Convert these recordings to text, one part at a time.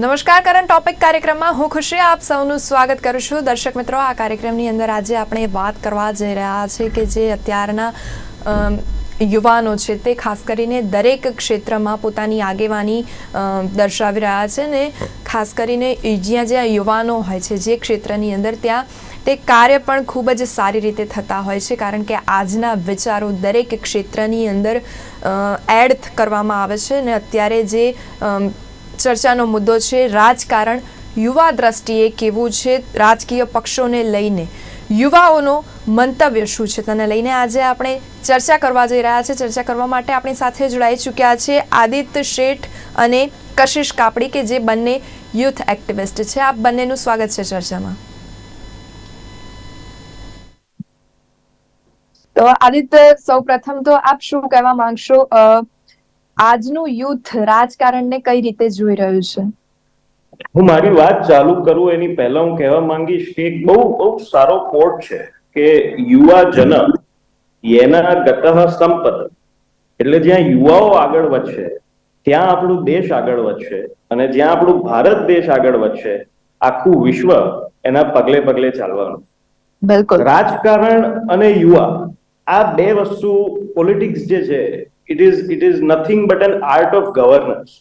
નમસ્કાર current topic કાર્યક્રમમાં હું ખુશી, આપ સૌનું સ્વાગત કરું છું. દર્શક મિત્રો, આ કાર્યક્રમની અંદર આજે આપણે વાત કરવા જઈ રહ્યા છે કે જે અત્યારના યુવાનો છે તે ખાસ કરીને દરેક ક્ષેત્રમાં પોતાની આગેવાની દર્શાવી રહ્યા છે ને ખાસ કરીને જ્યાં જ્યાં યુવાનો હોય છે જે ક્ષેત્રની અંદર ત્યાં તે કાર્ય પણ ખૂબ જ સારી રીતે થતા હોય છે. કારણ કે આજના વિચારો દરેક ક્ષેત્રની અંદર એડ કરવામાં આવે છે ને અત્યારે જે ચર્ચાનો મુદ્દો છે, રાજકારણ યુવા દ્રષ્ટિએ કેવું છે, રાજકીય પક્ષોને લઈને. યુવાઓનો મંતવ્ય શું છે? તેને લઈને આજે આપણે ચર્ચા કરવા જઈ રહ્યા છે. ચર્ચા કરવા માટે આપણી સાથે જોડાઈ ચૂક્યા છે આદિત્ય શેઠ અને કશિશ કાપડી, કે જે બંને યુથ એક્ટિવિસ્ટ છે. આપ બંનેનું સ્વાગત છે ચર્ચામાં. તો આદિત્ય સૌ પ્રથમ તો આપ શું કહેવા માંગશો? આજનું યુથ રાજકારણને કઈ રીતે જોઈ રહ્યું છે? હું મારી વાત ચાલુ કરું એની પહેલા હું કહેવા માંગીશ કે એક બહુ બહુ સારો કોટ છે કે યુવા જન એના ગતઃ સંપત. એટલે જ્યાં યુવાઓ આગળ વધશે ત્યાં આપણું દેશ આગળ વધશે અને જ્યાં આપણું ભારત દેશ આગળ વધશે આખું વિશ્વ એના પગલે પગલે ચાલવાનું. બિલકુલ. રાજકારણ અને યુવા આ બે વસ્તુ પોલિટિક્સ જે છે it is it is nothing but an art of governance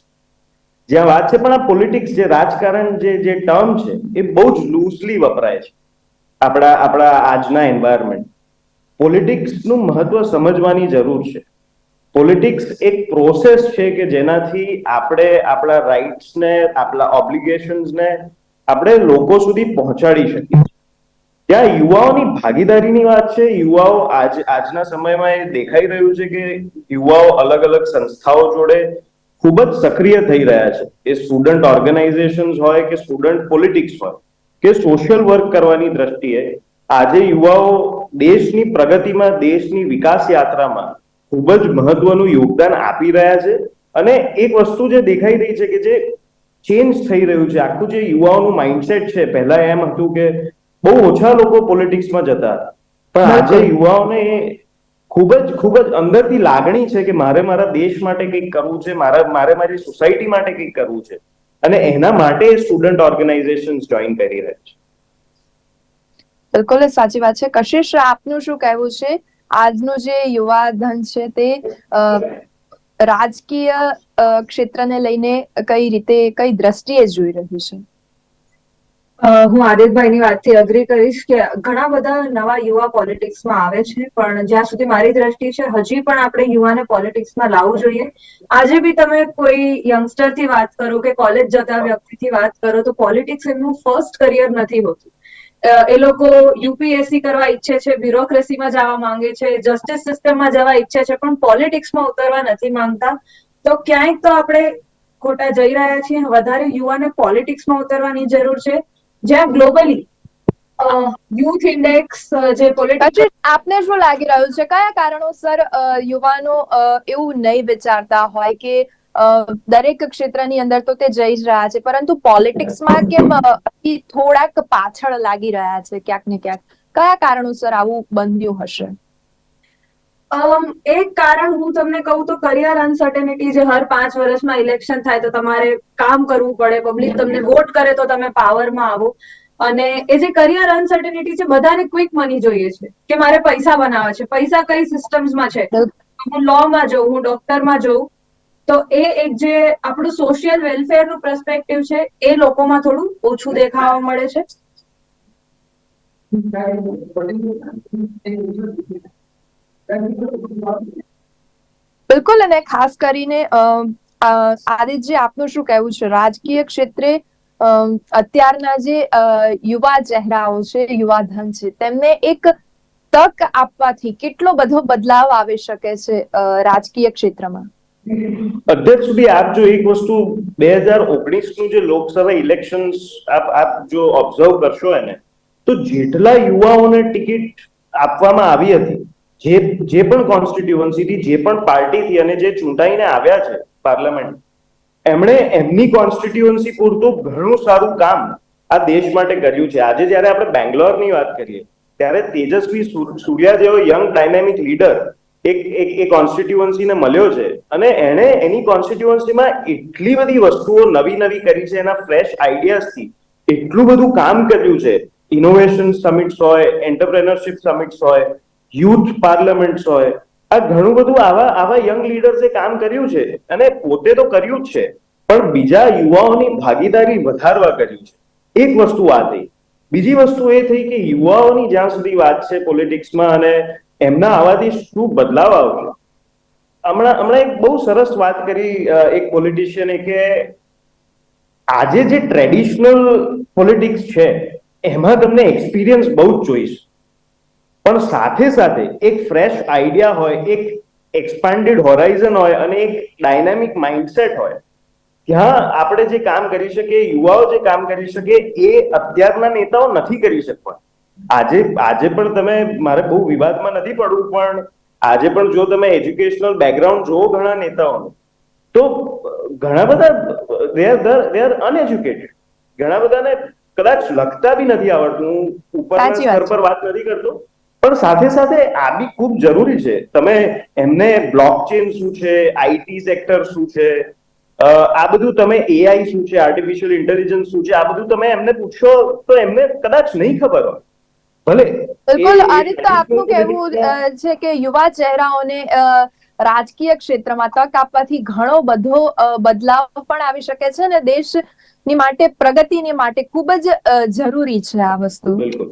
જ્યાં વાત છે, પણ આ પોલિટિક્સ જે રાજકારણ જે જે ટર્મ છે, એ બહુ જ લૂઝલી વપરાય છે. આપણા આપણા આજના એન્વાયરમેન્ટ પોલિટિક્સનું મહત્વ સમજવાની જરૂર છે. પોલિટિક્સ એક પ્રોસેસ છે કે જેનાથી આપણે આપણા રાઇટ્સને આપણા ઓબ્લિગેશન્સને આપણે લોકો સુધી પહોંચાડી શકીએ. ત્યાં યુવાઓની ભાગીદારીની વાત છે. યુવાઓ આજ, આજના સમયમાં એ દેખાઈ રહ્યું છે કે યુવાઓ અલગ અલગ સંસ્થાઓ જોડે ખૂબ જ સક્રિય થઈ રહ્યા છે. એ સ્ટુડન્ટ ઓર્ગેનાઇઝેશન્સ હોય કે સ્ટુડન્ટ પોલિટિક્સ હોય કે સોશિયલ વર્ક કરવાની દ્રષ્ટિએ આજે યુવાઓ દેશની પ્રગતિમાં, દેશની વિકાસ યાત્રામાં ખૂબ જ મહત્વનું યોગદાન આપી રહ્યા છે. અને એક વસ્તુ જે દેખાઈ રહી છે કે જે ચેન્જ થઈ રહ્યું છે. આખું જે યુવાઓનું માઇન્ડસેટ છે, પહેલા એમ હતું કે બહુ ઓછા લોકો પોલિટિક્સમાં જતા. હતા. પણ આજે યુવાઓને ખૂબ જ ખૂબ જ અંદરથી લાગણી છે કે મારે મારા દેશ માટે કંઈક કરવું છે મારા મારે મારી સોસાયટી માટે કંઈક કરવું છે. અને એના માટે સ્ટુડન્ટ ઓર્ગેનાઇઝેશન જોઈન કરી રહ્યા છે. બિલકુલ સાચી વાત છે. કશિશ આપનું શું કહેવું છે? આજનું જે યુવા ધન છે તે રાજકીય ક્ષેત્રને લઈને કઈ રીતે કઈ દ્રષ્ટિએ જોઈ રહ્યું છે? હું આદિતભાઈની વાતથી અગ્રી કરીશ કે ઘણા બધા નવા યુવા પોલિટિક્સમાં આવે છે, પણ જ્યાં સુધી મારી દ્રષ્ટિ છે, હજી પણ આપણે યુવાને પોલિટિક્સમાં લાવવું જોઈએ. આજે બી તમે કોઈ યંગસ્ટરથી વાત કરો કે કોલેજ જતા વ્યક્તિથી વાત કરો, તો પોલિટિક્સ એમનું ફર્સ્ટ કરિયર નથી હોતું. એ લોકો યુપીએસસી કરવા ઈચ્છે છે બ્યુરોક્રેસીમાં જવા માંગે છે જસ્ટિસ સિસ્ટમમાં જવા ઈચ્છે છે, પણ પોલિટિક્સમાં ઉતરવા નથી માંગતા. તો ક્યાંક તો આપણે ખોટા જઈ રહ્યા છીએ. વધારે યુવાને પોલિટિક્સમાં ઉતરવાની જરૂર છે. જ્યાં ગ્લોબલી યુથ ઇન્ડેક્સ જે પોલિટિક્સ આપને શું લાગી રહ્યું છે? કયા કારણોસર યુવાનો એવું નહીં વિચારતા હોય કે દરેક ક્ષેત્રની અંદર તો તે જઈ જ રહ્યા છે, પરંતુ પોલિટિક્સમાં કેમ થોડાક પાછળ લાગી રહ્યા છે, ક્યાંક ને ક્યાંક? કયા કારણોસર આવું બન્યું હશે? એક કારણ હું તમને કહું તો કરિયર અનસર્ટેનિટી જે હર પાંચ વર્ષમાં ઇલેક્શન થાય તો તમારે કામ કરવું પડે પબ્લિક તમને વોટ કરે તો તમે પાવરમાં આવો. અને એ જે કરિયર અનસર્ટેનિટી છે, બધાને ક્વિક મની જોઈએ છે કે મારે પૈસા બનાવવા છે. પૈસા કઈ સિસ્ટમ્સમાં છે? હું લોમાં જઉં, હું ડોક્ટરમાં જઉં. તો એ એક જે આપણું સોશિયલ વેલફેરનું પર્સપેક્ટિવ છે, એ લોકોમાં થોડું ઓછું દેખાવા મળે છે. બિલકુલ અને ખાસ કરીને અ, જે આપનું શું કહેવું છે? રાજકીય ક્ષેત્રે અત્યારના જે યુવા ચહેરાઓ છે યુવા ધન છે તેમને એક તક આપવાથી કેટલો બધો બદલાવ આવી શકે છે રાજકીય ક્ષેત્રમાં? અત્યાર સુધી આપ જો એક વસ્તુ બે હજાર ઓગણીસનું જે લોકસભા ઇલેક્શન આપ આપ જો ઓબ્ઝર્વ કરશો એને તો જેટલા યુવાઓને ટિકિટ આપવામાં આવી હતી જે જે પણ કોન્સ્ટિટ્યુઅન્સીથી જે પણ પાર્ટીથી અને જે ચૂંટાઈને આવ્યા છે પાર્લામેન્ટ એમણે એમની કોન્સ્ટિટ્યુઅન્સી પૂરતું ઘણું સારું કામ આ દેશ માટે કર્યું છે. આજે જ્યારે આપણે બેંગ્લોરની વાત કરીએ, ત્યારે તેજસ્વી સૂર્યા જેવો યંગ ડાયનેમિક લીડર એક એક, એ કોન્સ્ટિટ્યુઅન્સીને મળ્યો છે અને એણે એની કોન્સ્ટિટ્યુઅન્સીમાં એટલી બધી વસ્તુઓ નવી નવી કરી છે, એના ફ્રેશ આઈડિયાઝથી એટલું બધું કામ કર્યું છે. ઇનોવેશન સમિટ્સ હોય એન્ટરપ્રેનરશિપ સમિટ્સ હોય યુથ પાર્લામેન્ટ્સ હોય. આ ઘણું બધું આવા આવા યંગ લીડર્સે કામ કર્યું છે અને પોતે તો કર્યું જ છે. પણ બીજા યુવાઓની ભાગીદારી વધારવા કર્યું છે. એક વસ્તુ આ થઈ. બીજી વસ્તુ એ થઈ કે યુવાઓની જ્યાં સુધી વાત છે પોલિટિક્સમાં અને એમના આવાથી શું બદલાવ આવશે. હમણાં હમણાં એક બહુ સરસ વાત કરી એક પોલિટિશિયને કે આજે જે ટ્રેડિશનલ પોલિટિક્સ છે, એમાં તમને એક્સપિરિયન્સ બહુ જ જોઈશ. પણ સાથે સાથે એક ફ્રેશ આઈડિયા હોય એક એક્સપાન્ડેડ હોરાઇઝન હોય અને એક ડાયનામિક માઇન્ડસેટ હોય. ત્યાં આપણે જે કામ કરી શકીએ યુવાઓ જે કામ કરી શકે એ અત્યારના નેતાઓ નથી કરી શકતા. આજે આજે પણ તમે મારે બહુ વિવાદમાં નથી પડવું પણ આજે પણ જો તમે એજ્યુકેશનલ બેકગ્રાઉન્ડ જુઓ ઘણા નેતાઓનું તો ઘણા બધા દે આર અનએજ્યુકેટેડ ઘણા બધાને કદાચ લખતા બી નથી આવડતું હું ઉપર સ્તર પર વાત નથી કરતો પણ સાથે સાથે આ બી ખૂબ જરૂરી છે. તમે એમને બ્લોકચેન શું છે આઈટી સેક્ટર શું છે આ બધું તમે એઆઈ શું છે આર્ટિફિશિયલ ઇન્ટેલિજન્સ શું છે આ બધું તમે એમને પૂછો તો એમને કદાચ નહીં ખબર હોય. ભલે બિલકુલ એ- એ આ રીતે આપનું કહેવું છે કે યુવા ચહેરાઓને રાજકીય ક્ષેત્રમાં તક આપવાથી ઘણો બધો બદલાવ પણ આવી શકે છે અને દેશની માટે પ્રગતિની માટે ખૂબ જ જરૂરી છે આ વસ્તુ. બિલકુલ.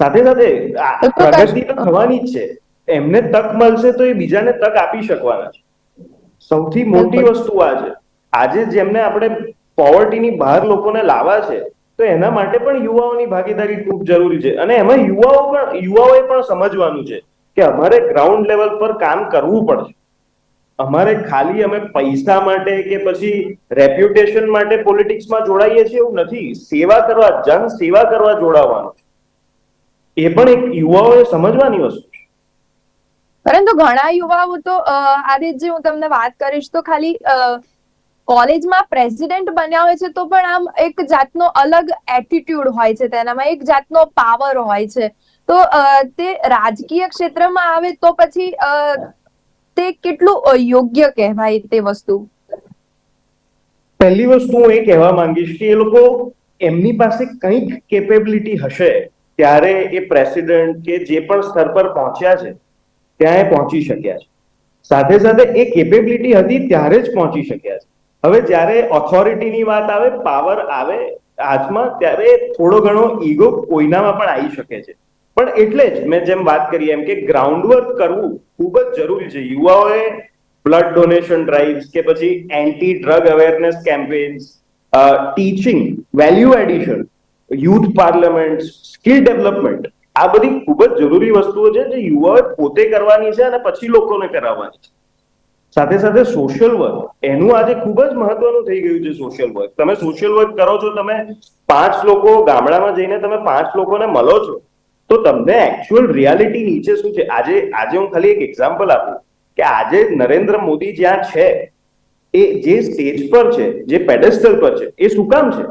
સાથે સાથે પ્રગતિ તો થવાની જ છે. એમને તક મળશે તો એ બીજાને તક આપી શકવાના છે. સૌથી મોટી વસ્તુ આ છે. આજે જેમને આપણે પોવર્ટીની બહાર લોકોને લાવવા છે તો એના માટે પણ યુવાઓની ભાગીદારી ખૂબ જરૂરી છે. અને એમાં યુવાઓ પણ યુવાઓએ પણ સમજવાનું છે કે અમારે ગ્રાઉન્ડ લેવલ પર કામ કરવું પડશે. અમારે ખાલી અમે પૈસા માટે કે પછી રેપ્યુટેશન માટે પોલિટિક્સમાં જોડાઈએ છીએ એવું નથી. સેવા કરવા જન સેવા કરવા જોડાવાનું છે. એ પણ એક યુવાઓએ સમજવાની વસ્તુ છે. પરંતુ ઘણા યુવાઓ તો અ, આદિત્યજી હું તમને વાત કરીશ તો ખાલી કોલેજમાં પ્રેસિડેન્ટ બન્યા હોય છે તો પણ આમ એક જાતનો અલગ એટીટ્યુડ હોય છે તેનામાં એક જાતનો પાવર હોય છે. તો તે રાજકીય ક્ષેત્રમાં આવે તો પછી તે કેટલું યોગ્ય કહેવાય તે વસ્તુ? પહેલી વસ્તુ હું એ કહેવા માંગીશ કે એ લોકો એમની પાસે કંઈક કેપેબિલિટી હશે ત્યારે એ પ્રેસિડેન્ટ કે જે પણ સ્તર પર પહોંચ્યા છે, ત્યાં એ પહોંચી શક્યા છે. સાથે સાથે એ કેપેબિલિટી હતી ત્યારે જ પહોંચી શક્યા છે. હવે જ્યારે ઓથોરિટીની વાત આવે પાવર આવે હાથમાં, ત્યારે થોડો ઘણો ઈગો કોઈનામાં પણ આવી શકે છે. પણ એટલે જ મેં જેમ વાત કરી એમ કે ગ્રાઉન્ડ વર્ક કરવું ખૂબ જ જરૂરી છે. યુવાઓએ બ્લડ ડોનેશન ડ્રાઈવ્સ કે પછી anti drug awareness campaigns teaching value addition youth parliament skill development, આ બધી ખૂબ જ જરૂરી વસ્તુઓ છે જે યુવા પોતે કરવાની છે અને પછી લોકોને કરાવવાની છે. સાથે સાથે સોશિયલ વર્ક એનું આજે ખૂબ જ મહત્વનું થઈ ગયું છે સોશિયલ વર્ક તમે સોશિયલ વર્ક કરો છો, તમે પાંચ લોકો ગામડામાં જઈને તમે પાંચ લોકોને મળો છો, તો તમને એકચ્યુઅલ રિયાલિટી નીચે શું છે? આજે આજે હું ખાલી એક એક્ઝામ્પલ આપું કે આજે નરેન્દ્ર મોદી જ્યાં છે, એ જે સ્ટેજ પર છે, જે પેડેસ્ટલ પર છે, એ શું કામ છે?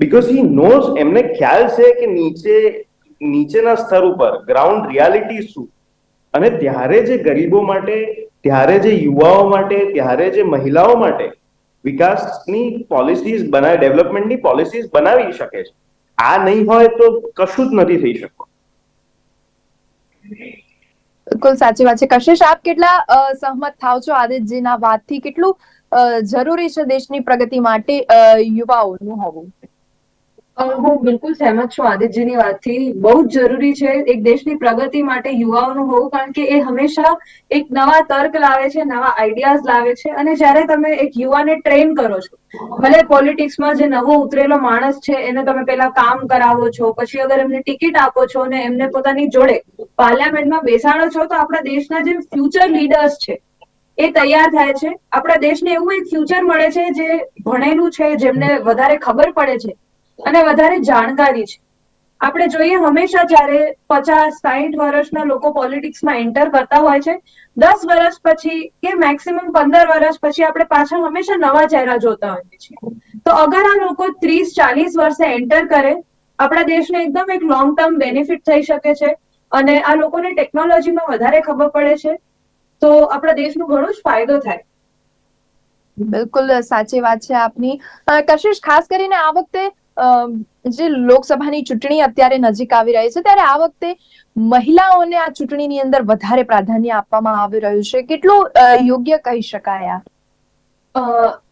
બીકોઝ હી નોઝ એમને ખ્યાલ છે કે નીચે, નીચેના સ્તર ઉપર ગ્રાઉન્ડ રિયાલિટી શું અને ત્યારે જે ગરીબો માટે, ત્યારે જે યુવાઓ માટે, ત્યારે જે મહિલાઓ માટે વિકાસની પોલિસીઝ બનાવી ડેવલપમેન્ટની પોલિસીઝ બનાવી શકે છે. આ નહીં હોય તો કશું જ નથી થઈ શકતું. બિલકુલ સાચી વાત છે. કશિશ, આપ કેટલા સહમત થાવ છો આદિત્યજીના વાતથી? કેટલું જરૂરી છે દેશની પ્રગતિ માટે યુવાઓનું હોવું? હું બિલકુલ સહેમત છું આદિત્યજીની વાતથી. બહુ જ જરૂરી છે એક દેશની પ્રગતિ માટે યુવાઓનું હોવું, કારણ કે એ હંમેશા એક નવા તર્ક લાવે છે, નવા આઈડિયાઝ લાવે છે. અને જ્યારે તમે એક યુવાને ટ્રેન કરો છો, ભલે પોલિટિક્સમાં જે નવો ઉતરેલો માણસ છે, એને તમે પેલા કામ કરાવો છો, પછી અગર એમને ટિકિટ આપો છો ને એમને પોતાની જોડે પાર્લામેન્ટમાં બેસાડો છો, તો આપણા દેશના જે ફ્યુચર લીડર્સ છે, એ તૈયાર થાય છે. આપણા દેશને એવું એક ફ્યુચર મળે છે જે ભણેલું છે, જેમને વધારે ખબર પડે છે. અને વધારે જાણકારી છે. આપણે જોઈએ હંમેશા જ્યારે પચાસ સાહીઠ વર્ષના લોકો પોલિટિક્સમાં એન્ટર કરતા હોય છે, દસ વર્ષ પછી કે મેક્સિમમ પંદર વર્ષ પછી આપણે પાછા હંમેશા નવા ચહેરા જોતા હોઈએ છીએ. તો અગર આ લોકો ત્રીસ, ચાલીસ વર્ષે એન્ટર કરે, આપણા દેશને એકદમ એક લોંગ ટર્મ બેનિફિટ થઈ શકે છે અને આ લોકોને ટેકનોલોજીમાં વધારે ખબર પડે છે, તો આપણા દેશનું ઘણું જ ફાયદો થાય. બિલકુલ સાચી વાત છે આપની. કશિશ, ખાસ કરીને આ વખતે જે લોકસભાની ચૂંટણી અત્યારે નજીક આવી રહી છે, ત્યારે આ વખતે મહિલાઓને આ ચૂંટણીની અંદર વધારે પ્રાધાન્ય આપવામાં આવી રહ્યું છે. કેટલું યોગ્ય કહી શકાય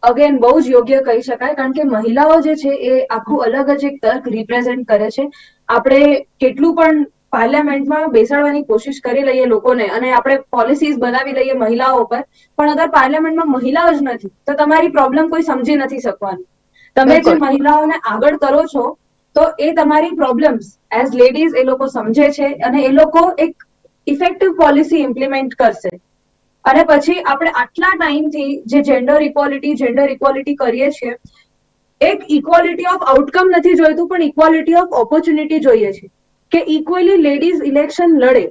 અગેન બહુ જ યોગ્ય કહી શકાય, કારણ કે મહિલાઓ જે છે, એ આખું અલગ જ એક તર્ક રિપ્રેઝેન્ટ કરે છે. આપણે કેટલું પણ પાર્લામેન્ટમાં બેસાડવાની કોશિશ કરી લઈએ લોકોને, અને આપણે પોલિસીઝ બનાવી લઈએ મહિલાઓ પર, પણ અગર પાર્લામેન્ટમાં મહિલાઓ જ નથી, તો તમારી પ્રોબ્લેમ કોઈ સમજી નથી શકવાનું. તમે જે મહિલાઓને આગળ કરો છો તો એ તમારી પ્રોબ્લેમ્સ એઝ લેડીઝ એ લોકો સમજે છે અને એ લોકો એક ઇફેક્ટિવ પોલિસી ઇમ્પ્લિમેન્ટ કરશે. અને પછી આપણે આટલા ટાઈમથી જે જેન્ડર ઇક્વોલિટી જેન્ડર ઇક્વોલિટી કરીએ છીએ એક ઇક્વોલિટી ઓફ આઉટકમ નથી જોઈતું પણ ઇક્વોલિટી ઓફ ઓપોર્ચ્યુનિટી જોઈએ છે. કે ઇક્વલી લેડીઝ ઇલેક્શન લડે.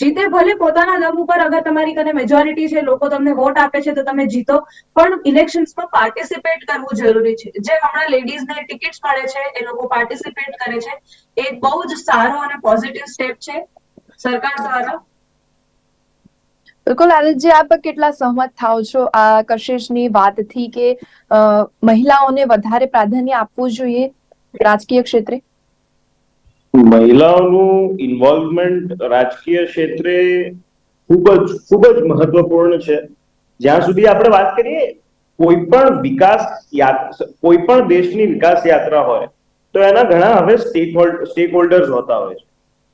જીતે ભલે પોતાના દમ ઉપર અગર તમારી કને મેજોરિટી છે, લોકો તમને વોટ આપે છે, તો તમે જીતો. પણ ઇલેક્શન્સમાં પાર્ટિસિપેટ કરવું જરૂરી છે. જે હમણાં લેડીઝને ટિકિટ્સ મળે છે, એ લોકો પાર્ટિસિપેટ કરે છે. એ બહુ જ સારો અને પોઝિટિવ સ્ટેપ છે સરકાર દ્વારા. બિલકુલ આદિત્યજી આપ કેટલા સહમત થાઓ છો આ કશિશની વાતથી કે મહિલાઓને વધારે પ્રાધાન્ય આપવું જોઈએ રાજકીય ક્ષેત્રે? મહિલાઓનું ઇન્વોલ્વમેન્ટ રાજકીય ક્ષેત્રે ખૂબ જ ખૂબ જ મહત્વપૂર્ણ છે. જ્યાં સુધી આપણે વાત કરીએ કોઈ પણ વિકાસ કોઈ પણ દેશની વિકાસ યાત્રા હોય, તો એના ઘણા હવે સ્ટેક સ્ટેક હોલ્ડર્સ હોતા હોય છે.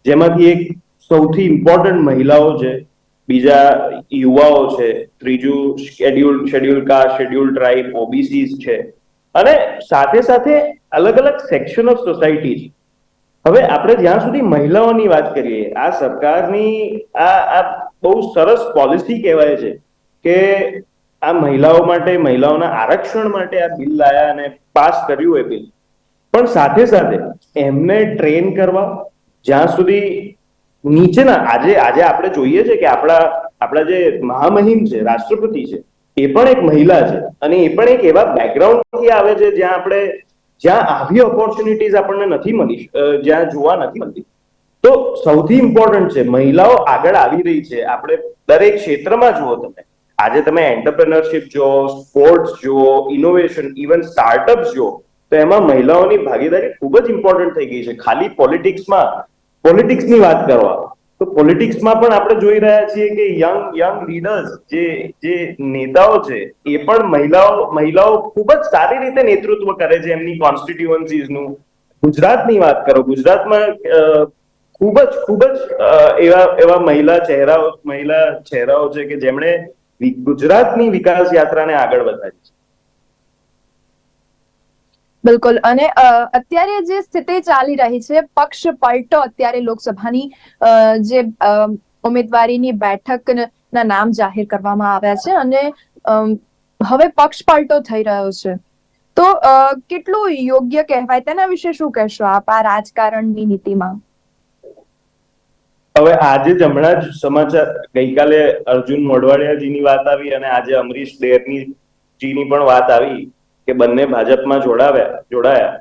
જેમાંથી એક સૌથી ઇમ્પોર્ટન્ટ મહિલાઓ છે, બીજા યુવાઓ છે, ત્રીજું schedule schedule caste schedule tribe OBCs છે. અને સાથે સાથે અલગ અલગ સેક્શન ઓફ સોસાયટી છે. હવે આપણે જ્યાં સુધી મહિલાઓની વાત કરીએ, આ સરકારની આ આ બહુ સરસ પોલિસી કહેવાય છે કે આ મહિલાઓ માટે, મહિલાઓના આરક્ષણ માટે આ બિલ લાયા અને પાસ કર્યું એ બિલ પણ સાથે સાથે એમને ટ્રેન કરવા, જ્યાં સુધી નીચેના, આજે આજે આપણે જોઈએ છે કે આપણા આપણા જે મહામહિમ છે, રાષ્ટ્રપતિ છે, એ પણ એક મહિલા છે અને એ પણ એક એવા બેકગ્રાઉન્ડથી આવે છે જ્યાં આપણે જ્યાં આવી ઓપોર્ચ્યુનિટીઝ આપણને નથી મળી જ્યાં જોવા નથી મળતી. તો સૌથી ઇમ્પોર્ટન્ટ છે, મહિલાઓ આગળ આવી રહી છે. આપણે દરેક ક્ષેત્રમાં જુઓ તમે. આજે તમે એન્ટરપ્રેનરશિપ જુઓ સ્પોર્ટ્સ જુઓ ઇનોવેશન ઇવન સ્ટાર્ટઅપ જુઓ, તો એમાં મહિલાઓની ભાગીદારી ખૂબ જ ઇમ્પોર્ટન્ટ થઈ ગઈ છે. ખાલી પોલિટિક્સમાં પોલિટિક્સની વાત કરવા. તો પોલિટિક્સમાં પણ આપણે જોઈ રહ્યા છીએ કે યંગ યંગ લીડર્સ જે જે નેતાઓ છે, એ પણ મહિલાઓ મહિલાઓ ખૂબ જ સારી રીતે નેતૃત્વ કરે છે એમની કોન્સ્ટિટ્યુઅન્સીઝનું ગુજરાતની વાત કરો, ગુજરાતમાં ખૂબ જ ખૂબ જ એવા એવા મહિલા ચહેરાઓ મહિલા ચહેરાઓ છે કે જેમણે ગુજરાતની વિકાસ યાત્રાને આગળ વધારી છે. બિલકુલ. અને અત્યારે જે સ્થિતિ ચાલી રહી છે, પક્ષ પલટો અત્યારે લોકસભાની જે ઉમેદવારીની બેઠક ના નામ જાહેર કરવામાં આવ્યા છે અને હવે પક્ષ પલટો થઈ રહ્યો છે. તો કેટલું યોગ્ય કહેવાય? તેના વિશે શું કહેશો આપ, આ રાજકારણની નીતિમાં? હવે આજે જ હમણાં જ સમાચાર, ગઈકાલે અર્જુન મોઢવાડિયાજીની વાત આવી અને આજે અમરીશ ડેરની જીની પણ વાત આવી. કે બંને ભાજપમાં જોડાવ્યા, જોડાયા.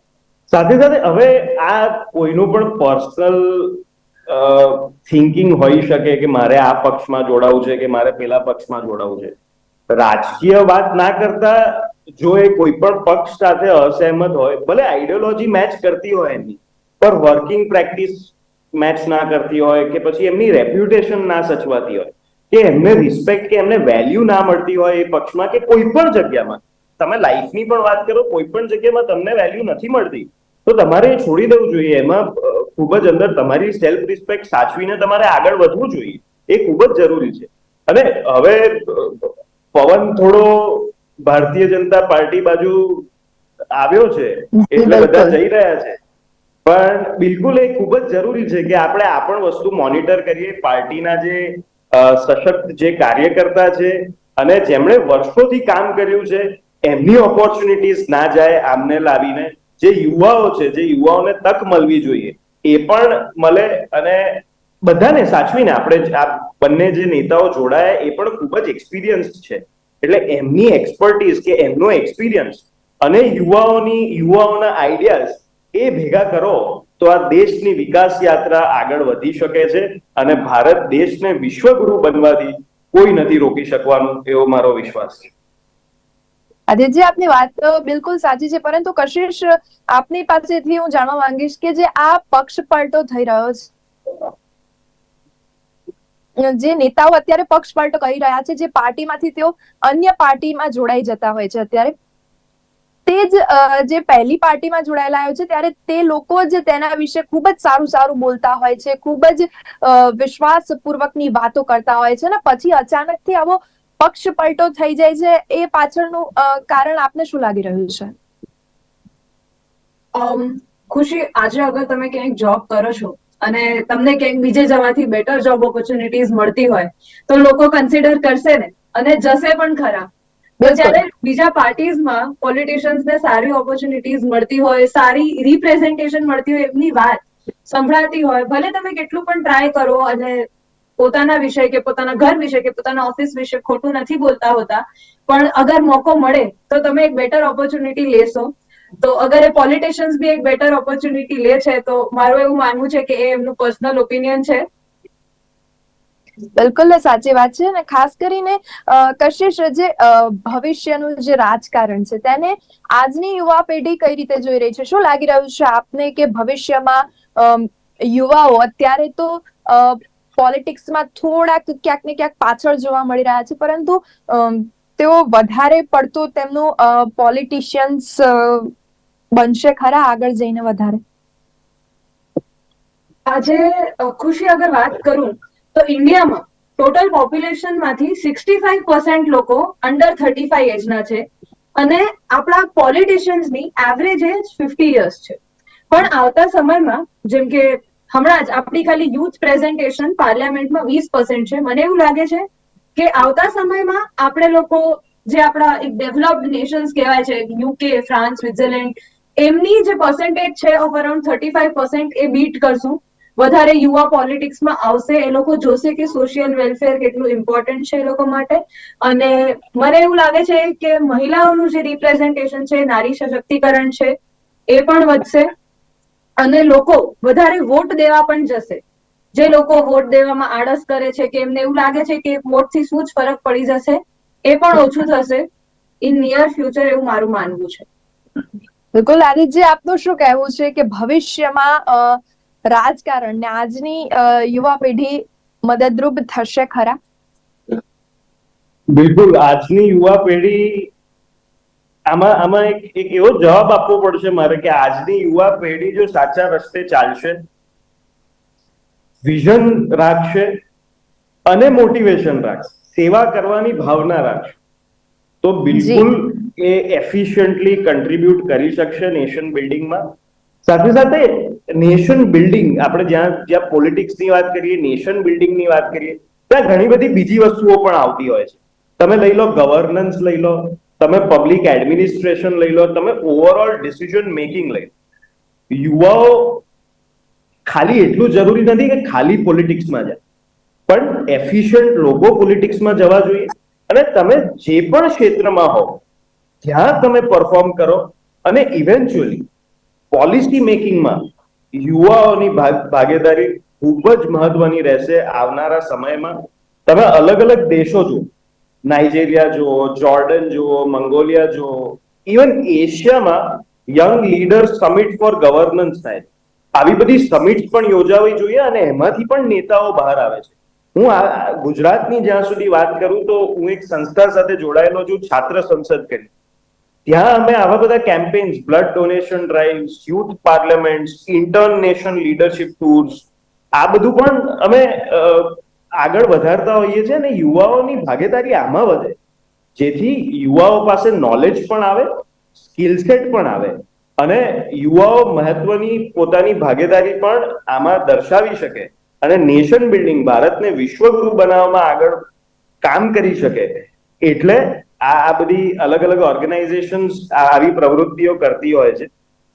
સાથે સાથે હવે આ કોઈનું પણ પર્સનલ થિંકિંગ હોઈ શકે કે મારે આ પક્ષમાં જોડાવું છે કે મારે પેલા પક્ષમાં જોડાવું છે. રાજકીય વાત ના કરતા જો એ કોઈ પણ પક્ષ સાથે અસહેમત હોય, ભલે આઈડિયોલોજી મેચ કરતી હોય એની પણ વર્કિંગ પ્રેક્ટિસ મેચ ના કરતી હોય કે પછી એમની રેપ્યુટેશન ના સચવાતી હોય, કે એમને રિસ્પેક્ટ કે એમને વેલ્યુ ના મળતી હોય એ પક્ષમાં કે કોઈ પણ જગ્યામાં તમે લાઈફની પણ વાત કરો કોઈ પણ જગ્યામાં તમને વેલ્યુ નથી મળતી તો તમારે એ છોડી દેવું જોઈએ. એમાં ખૂબ જ અંદર તમારી સેલ્ફ રિસ્પેક્ટ સાચવીને તમારે આગળ વધવું જોઈએ. એ ખૂબ જ જરૂરી છે. અને હવે પવન થોડો ભારતીય જનતા પાર્ટી બાજુ આવ્યો છે એટલે બધા. જઈ રહ્યા છે. પણ બિલકુલ એ ખૂબ જ જરૂરી છે કે આપણે આ પણ વસ્તુ મોનિટર કરીએ. પાર્ટીના જે સશક્ત જે કાર્યકર્તા છે અને જેમણે વર્ષોથી કામ કર્યું છે એમની ઓપોર્ચ્યુનિટીઝ ના જાય, આમને લાવીને જે યુવાઓ છે, જે યુવાઓને તક મળવી જોઈએ, એ પણ મળે અને બધાને સાચવીને આપણે આ બંને જે નેતાઓ જોડાયા, એ પણ ખૂબ જ એક્સપિરિયન્સ છે. એટલે એમની એક્સપર્ટીઝ કે એમનો એક્સપિરિયન્સ અને યુવાઓની, યુવાઓના આઈડિયાઝ એ ભેગા કરો, તો આ દેશની વિકાસ યાત્રા આગળ વધી શકે છે અને ભારત દેશને વિશ્વગુરુ બનવાથી કોઈ નથી રોકી શકવાનું એવો મારો વિશ્વાસ છે. આદિત્ય આપની વાત બિલકુલ સાચી છે, પરંતુ કશિશ આપની પાસેથી હું જાણવા માંગીશ કે જે આ પક્ષ પલટો થઈ રહ્યો છે. જે નેતાઓ અત્યારે પક્ષ પલટો કરી રહ્યા છે, જે પાર્ટીમાંથી તેઓ અન્ય પાર્ટીમાં જોડાઈ જતા હોય છે અત્યારે. તે જ જે પહેલી પાર્ટીમાં જોડાયેલા હોય છે, ત્યારે તે લોકો જ તેના વિશે ખૂબ જ સારું સારું બોલતા હોય છે, ખૂબ જ વિશ્વાસપૂર્વકની વાતો કરતા હોય છે અને પછી અચાનકથી આવો પક્ષ પલટો થઈ જાય છે એ પાછળનું કારણ આપને શું લાગી રહ્યું છે? ખુશી આજે અગર તમે ક્યાંક જોબ કરો છો અને તમને ક્યાંક બીજે જવાથી બેટર જોબ ઓપોર્ચ્યુનિટીઝ મળતી હોય તો લોકો કન્સિડર કરશે ને અને જશે પણ ખરા. જ્યારે બીજા પાર્ટીઝમાં પોલિટિશિયન્સને સારી ઓપોર્ચ્યુનિટીઝ મળતી હોય સારી રિપ્રેઝન્ટેશન મળતી હોય એમની વાત સંભળાતી હોય ભલે તમે કેટલું પણ ટ્રાય કરો અને પોતાના વિષય કે પોતાના ઘર વિશે કે પોતાના ઓફિસ વિશે ખોટું નથી બોલતા હોતા, પણ અગર મોકો મળે તો તમે એક બેટર ઓપોર્ચ્યુનિટી લેશો. તો અગર એ પોલિટિશિયન્સ બી એક બેટર ઓપોર્ચ્યુનિટી લે છે, તો મારું એવું માનવું છે કે એ એમનું પર્સનલ ઓપિનિયન છે. બિલકુલ સાચી વાત છે અને ખાસ કરીને કશિશ જે ભવિષ્યનું જે રાજકારણ છે, તેને આજની યુવા પેઢી કઈ રીતે જોઈ રહી છે? શું લાગી રહ્યું છે આપને કે ભવિષ્યમાં યુવાઓ અત્યારે તો પોલિટિક્સમાં થોડાક ક્યાંક ને ક્યાંક પાછળ જોવા મળી રહ્યા છે, પરંતુ તેઓ વધારે પડતું તેમનું પોલિટિશિયન્સ બનશે ખરા આગળ જઈને વધારે? આજે ખુશી અગર વાત કરું, તો ઇન્ડિયામાં ટોટલ પોપ્યુલેશનમાંથી સિક્સટી ફાઈવ પર્સન્ટ લોકો અંડર થર્ટી ફાઈવ એજના છે અને આપણા પોલિટિશિયન્સની એવરેજ એજ ફિફ્ટી યર્સ છે. પણ આવતા સમયમાં, જેમ કે હમણાં જ આપણી ખાલી યુથ પ્રેઝન્ટેશન પાર્લામેન્ટમાં વીસ પર્સન્ટ છે. મને એવું લાગે છે કે આવતા સમયમાં આપણે લોકો જે આપણા એક ડેવલપ્ડ નેશન્સ કહેવાય છે યુકે ફ્રાન્સ સ્વિટ્ઝરલેન્ડ એમની જે પર્સન્ટેજ છે of around thirty five percent A beat કરશું. વધારે યુવા પોલિટિક્સમાં આવશે, એ લોકો જોશે કે સોશિયલ વેલફેર કેટલું ઇમ્પોર્ટન્ટ છે એ લોકો માટે. અને મને એવું લાગે છે કે મહિલાઓનું જે રિપ્રેઝન્ટેશન છે, નારી સશક્તિકરણ છે, એ પણ વધશે. અને લોકો વધારે વોટ દેવા પણ જશે. જે લોકો વોટ દેવામાં આળસ કરે છે કે એમને એવું લાગે છે કે વોટથી શું જ ફરક પડી જશે એ પણ ઓછું થશે. ઇન નિયર ફ્યુચર એવું મારું માનવું છે. બિલકુલ. આદિત્ય આપનું શું કહેવું છે કે ભવિષ્યમાં અ, રાજકારણને આજની યુવા પેઢી મદદરૂપ થશે ખરા? બિલકુલ. આજની યુવા પેઢી આમાં આમાં એક એક એવો જવાબ આપવો પડશે મારે કે આજની યુવા પેઢી જો સાચા રસ્તે ચાલશે વિઝન રાખશે અને મોટિવેશન રાખશે સેવા કરવાની ભાવના રાખશે તો બિલકુલ એ એફિશિયન્ટલી કન્ટ્રીબ્યુટ કરી શકશે નેશન બિલ્ડિંગમાં. સાથે સાથે નેશન બિલ્ડિંગ આપણે જ્યાં જ્યાં પોલિટિક્સની વાત કરીએ નેશન બિલ્ડિંગની વાત કરીએ ત્યાં ઘણી બધી બીજી વસ્તુઓ પણ આવતી હોય છે. તમે લઈ લો ગવર્નન્સ લઈ લો તમે પબ્લિક એડમિનિસ્ટ્રેશન લઈ લો, તમે ઓવરઓલ ડિસિઝન મેકિંગ લઈ યુવાઓ ખાલી એટલું જરૂરી નથી કે ખાલી પોલિટિક્સમાં જાય. પણ એફિશિયન્ટ લોકો પોલિટિક્સમાં જવા જોઈએ. અને તમે જે પણ ક્ષેત્રમાં હો ત્યાં તમે પરફોર્મ કરો, અને ઇવેન્ચ્યુઅલી પોલિસી મેકિંગમાં યુવાઓની ભાગ- ભાગીદારી ખૂબ જ મહત્વની રહેશે આવનારા સમયમાં. તમે અલગ અલગ દેશો જુઓ. નાઇજેરિયા જુઓ, જોર્ડન જુઓ, મંગોલિયા જુઓ ઇવન એશિયામાં young leader summit for governance થાય. આવી બધી સમિટ્સ પણ યોજાવી જોઈએ અને એમાંથી પણ નેતાઓ બહાર આવે છે હું આ ગુજરાતની જ્યાં સુધી વાત કરું તો હું એક સંસ્થા સાથે જોડાયેલો છું, છાત્ર સંસદ કરી ત્યાં અમે આવા બધા campaigns blood donation drives youth parliament international leadership tours આ બધું પણ અમે આગળ વધારતા હોઈએ છીએ અને યુવાઓની ભાગીદારી આમાં વધે. જેથી યુવાઓ પાસે નોલેજ પણ આવે સ્કિલ સેટ પણ આવે અને યુવાઓ મહત્વની પોતાની ભાગીદારી પણ આમાં દર્શાવી શકે અને નેશન બિલ્ડિંગ ભારતને વિશ્વગુરુ બનાવવામાં આગળ કામ કરી શકે. એટલે આ આ બધી અલગ અલગ ઓર્ગેનાઇઝેશન્સ આવી પ્રવૃત્તિઓ કરતી હોય છે.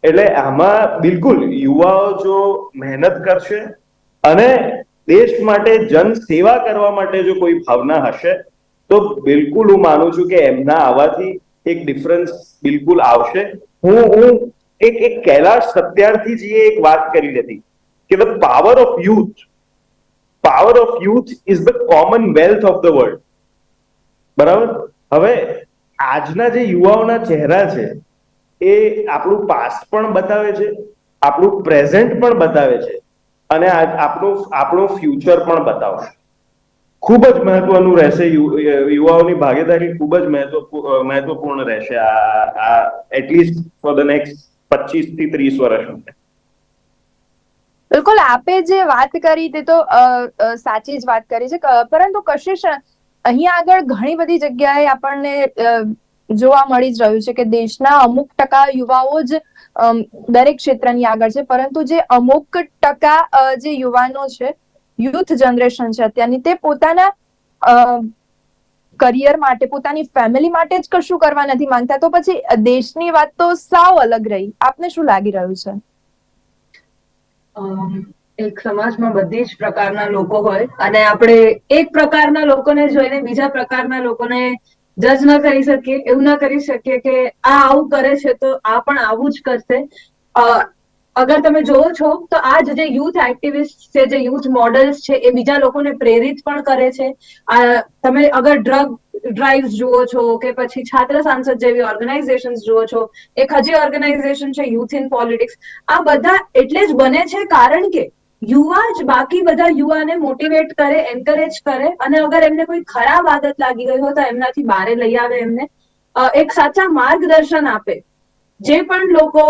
એટલે આમાં બિલકુલ યુવાઓ જો મહેનત કરશે અને દેશ માટે, જન સેવા કરવા માટે જો કોઈ ભાવના હશે, તો બિલકુલ હું માનું છું કે એમના આવવાથી એક ડિફરન્સ બિલકુલ આવશે. હું હું એક એક કૈલાશ સત્યાર્થીજીએ એક વાત કરી હતી કે the power of youth power of youth is the commonwealth of the world બરાબર? હવે આજના જે યુવાઓના ચહેરા છે, એ આપણું પાસ્ટ પણ બતાવે છે, આપણું પ્રેઝન્ટ પણ બતાવે છે. અને આપણું આપણું ફ્યુચર પણ બતાવશે. ખૂબ જ મહત્વનું રહેશે યુવાઓની ભાગીદારી ખૂબ જ મહત્વપૂર્ણ રહેશે આ એટલીસ્ટ ફોર ધ નેક્સ્ટ પચીસથી ત્રીસ વર્ષ માટે. બિલકુલ, આપે જે વાત કરી તે તો સાચી જ વાત કરી છે. પરંતુ કશિશ અહીંયા આગળ ઘણી બધી જગ્યાએ આપણને જોવા મળી જ રહ્યું છે કે દેશના અમુક ટકા યુવાઓ જ દરેક ક્ષેત્રની આગળ છે. પરંતુ જે અમુક ટકા જે યુવાનો છે, યુથ જનરેશન છે, અત્યારની, તે પોતાના કરિયર માટે, પોતાની ફેમિલી માટે જ કશું કરવા નથી માંગતા. તો પછી દેશની વાત તો સાવ અલગ રહી. આપને શું લાગી રહ્યું છે? એક સમાજમાં બધી જ પ્રકારના લોકો હોય. અને આપણે એક પ્રકારના લોકોને જોઈને બીજા પ્રકારના લોકોને જજ ન કરી શકીએ, એવું ન કરી શકીએ કે આ આવું કરે છે તો આ પણ આવું જ કરશે. અગર તમે જોવો છો તો આ જે યુથ એક્ટિવિસ્ટ છે, જે યુથ મોડલ્સ છે, એ બીજા લોકોને પ્રેરિત પણ કરે છે. તમે અગર ડ્રગ ડ્રાઇવ્સ જુઓ છો કે પછી છાત્ર સાંસદ જેવી ઓર્ગેનાઇઝેશન જુઓ છો, એક હજી ઓર્ગેનાઇઝેશન છે યુથ ઇન પોલિટિક્સ, આ બધા એટલે જ બને છે કારણ કે યુવા જ બાકી બધા યુવાને મોટિવેટ કરે એન્કરેજ કરે અને અગર એમને કોઈ ખરાબ આદત લાગી ગઈ હોય તો એમનાથી બારે લઈ આવે એમને. એક સાચા માર્ગદર્શન આપે. જે પણ લોકો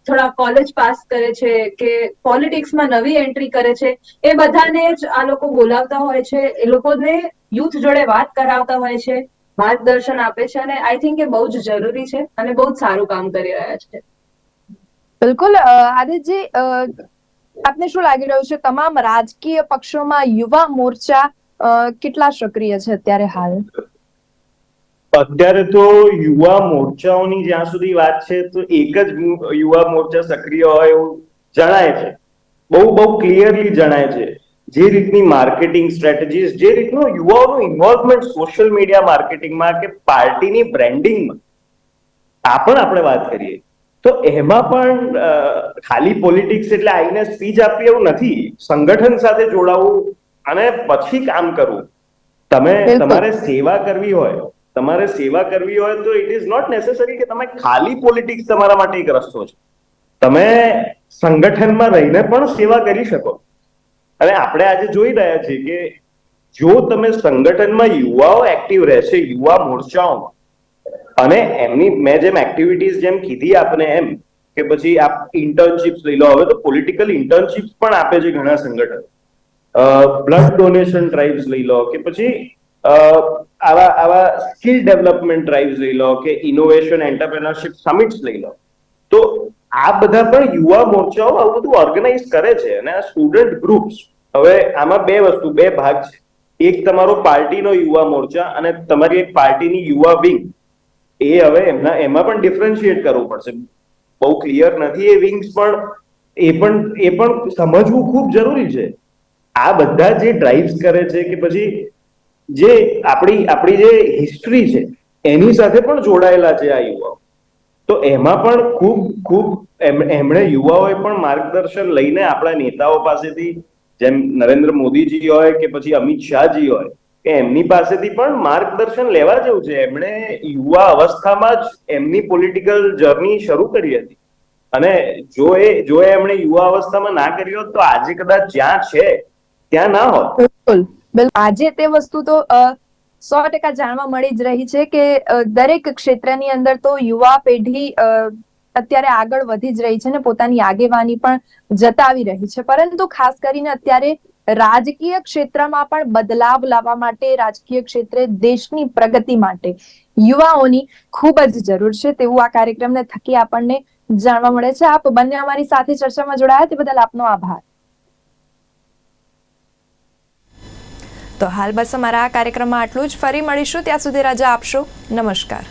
થોડા કોલેજ પાસ કરે છે કે પોલિટિક્સમાં નવી એન્ટ્રી કરે છે એ બધાને જ આ લોકો બોલાવતા હોય છે. એ લોકોને યુથ જોડે વાત કરાવતા હોય છે માર્ગદર્શન આપે છે અને આઈ થિંક એ બહુ જ જરૂરી છે અને બહુ જ સારું કામ કરી રહ્યા છે. બિલકુલ અ, આપને શું લાગી રહ્યું છે? તમામ રાજકીય પક્ષોમાં યુવા મોરચા કેટલા સક્રિય છે અત્યારે હાલ? અત્યારે તો યુવા મોરચાઓની જ્યાં સુધી વાત છે, તો એક જ યુવા મોરચા સક્રિય હોય એવું જણાય છે. બહુ બહુ ક્લિયરલી જણાય છે. જે રીતની માર્કેટિંગ સ્ટ્રેટેજીસ જે રીતનું યુવાઓનું ઇન્વોલ્વમેન્ટ સોશિયલ મીડિયા માર્કેટિંગમાં કે પાર્ટીની બ્રેન્ડિંગમાં આ પણ આપણે વાત કરીએ. તો એમાં પણ ખાલી પોલિટિક્સ એટલે આઈને સ્પીચ આપવી એવું નથી. સંગઠન સાથે જોડાવું અને પછી કામ કરવું. તમે તમારે સેવા કરવી હોય તમારે સેવા કરવી હોય તો ઇટ ઇઝ નોટ નેસેસરી કે તમે ખાલી પોલિટિક્સ તમારા માટે એક રસ્તો છે. તમે સંગઠનમાં રહીને પણ સેવા કરી શકો. અને આપણે આજે જોઈ રહ્યા છીએ કે જો તમે સંગઠનમાં યુવાઓ એક્ટિવ રહેશે યુવા મોરચાઓમાં અને એમની મેં જેમ એક્ટિવિટીઝ જેમ કીધી આપને એમ, કે પછી આપ ઇન્ટર્નશિપ્સ લઈ લો, હવે તો પોલિટિકલ ઇન્ટર્નશીપ્સ પણ આપે છે ઘણા સંગઠન. બ્લડ ડોનેશન ડ્રાઇવ્સ લઈ લો, કે પછી આવા આવા સ્કિલ ડેવલપમેન્ટ ડ્રાઇવ્સ લઈ લો, કે ઇનોવેશન એન્ટરપ્રેનરશિપ સમિટ્સ લઈ લો. તો આ બધા પણ યુવા મોરચાઓ આવું બધું ઓર્ગેનાઇઝ કરે છે અને આ સ્ટુડન્ટ ગ્રુપ્સ હવે આમાં બે વસ્તુ, બે ભાગ છે. એક તમારો પાર્ટીનો યુવા મોરચા અને તમારી એક પાર્ટીની યુવા વિંગ એ હવે એમના, એમાં પણ ડિફરન્શિએટ કરવું પડશે. બહુ ક્લિયર નથી એ વિંગ્સ પણ એ પણ એ પણ સમજવું ખૂબ જરૂરી છે. આ બધા જે ડ્રાઈવ્સ કરે છે કે પછી જે આપણી આપણી જે હિસ્ટ્રી છે, એની સાથે પણ જોડાયેલા છે આ યુવાઓ. તો એમાં પણ ખૂબ ખૂબ એમ- એમણે યુવાઓએ પણ માર્ગદર્શન લઈને આપણા નેતાઓ પાસેથી, જેમ નરેન્દ્ર મોદીજી હોય કે પછી અમિત શાહજી હોય કે એમની પાસેથી પણ માર્ગદર્શન લેવા જેવું છે. એમણે યુવા અવસ્થામાં જ એમની પોલિટિકલ જર્ની શરૂ કરી હતી. અને જો એ, જો એમણે યુવા અવસ્થામાં ના કરી હોત, તો આજે કદાચ જ્યાં છે, ત્યાં ના હોત. બિલકુલ. આજે તે વસ્તુ તો સો ટકા જાણવા મળી જ રહી છે કે દરેક ક્ષેત્રની અંદર તો યુવા પેઢી અત્યારે આગળ વધી જ રહી છે ને પોતાની આગેવાની પણ જતાવી રહી છે. પરંતુ ખાસ કરીને અત્યારે રાજકીય ક્ષેત્રમાં પણ બદલાવ લાવવા માટે, રાજકીય ક્ષેત્રે દેશની પ્રગતિ માટે યુવાઓની ખૂબ જ જરૂર છે. તેવું આ કાર્યક્રમને થકી આપણને જાણવા મળે છે. આપ બંને અમારી સાથે ચર્ચામાં જોડાયા તે બદલ આપનો આભાર. તો હાલ બસ અમારા આ કાર્યક્રમમાં આટલું જ. ફરી મળીશું. ત્યાં સુધી રાજા આપશો. નમસ્કાર.